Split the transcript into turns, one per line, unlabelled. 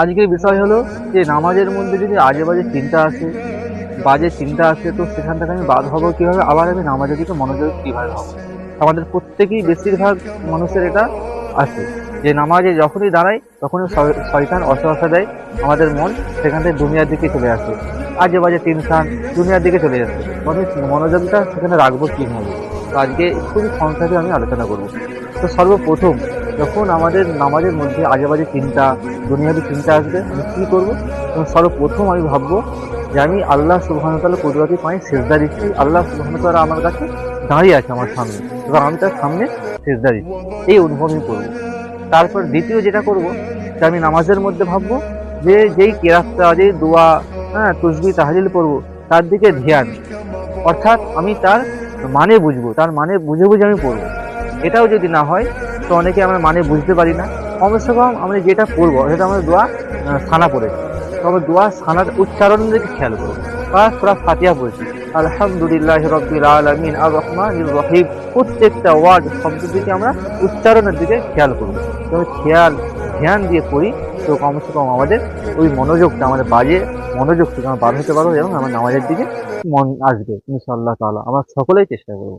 আজকের বিষয় হলো যে নামাজের মধ্যে যদি আজে বাজে চিন্তা আসে, বাজে চিন্তা আসে, তো সেখান থেকে আমি বাদ হব কীভাবে? আবার আমি নামাজের দিকে মনোযোগ কীভাবে হব? আমাদের প্রত্যেকেই বেশিরভাগ মানুষের এটা আছে যে নামাজে যখনই দাঁড়াই তখনই শয়- শয়তান অসহসা দেয় আমাদের মন, সেখান থেকে দুনিয়ার দিকে চলে আসে। আজে বাজে টেনশন দুনিয়ার দিকে চলে যাচ্ছে। তবে মনোযোগটা সেখানে রাখব কীভাবে? তো আজকে খুবই সংক্ষেপে আমি আলোচনা করব। তো সর্বপ্রথম যখন আমাদের নামাজের মধ্যে আজে বাজে চিন্তা, দুনিয়াবি চিন্তা আসবে, আমি কী করব? এবং সর্বপ্রথম আমি ভাববো যে আমি আল্লাহ সুবাহতাল কুদরতি পাই সেজদা দিচ্ছি। আল্লাহ সুবাহতাল আমার কাছে দাঁড়িয়ে আছে আমার সামনে। এবং আমি তার সামনে সেজদা দিচ্ছি। এই অনুভব আমি করব। তারপর দ্বিতীয় যেটা করব যে আমি নামাজের মধ্যে ভাববো যে যেই কেরাতটা, যেই দোয়া হ্যাঁ তসবি তাহাজিল করব তার দিকে ধ্যান। অর্থাৎ আমি তার মানে বুঝব, তার মানে বুঝে বুঝে আমি পড়ব। এটাও যদি না হয়, তো অনেকে আমরা মানে বুঝতে পারি না। কমসে কম আমরা যেটা পড়ব সেটা আমাদের দোয়া সানা পড়েছে তো আমরা দোয়া, সানার উচ্চারণের দিকে খেয়াল করব। বা পুরা ফাতিয়া পড়েছি। আলহামদুলিল্লাহ রব্বিল আলমিন আর রহমান রহিম। প্রত্যেকটা ওয়ার্ড শব্দের দিকে আমরা উচ্চারণের দিকে খেয়াল করব। তো খেয়াল, ধ্যান দিয়ে পড়ি, তো কমসে কম আমাদের ওই মনোযোগটা, আমাদের বাজে মনোযোগ থেকে আমরা বার হতে পারব এবং আমার নামাজের দিকে মন আসবে, ইনশাআল্লাহ তাআলা। আমরা সকলেই চেষ্টা করব।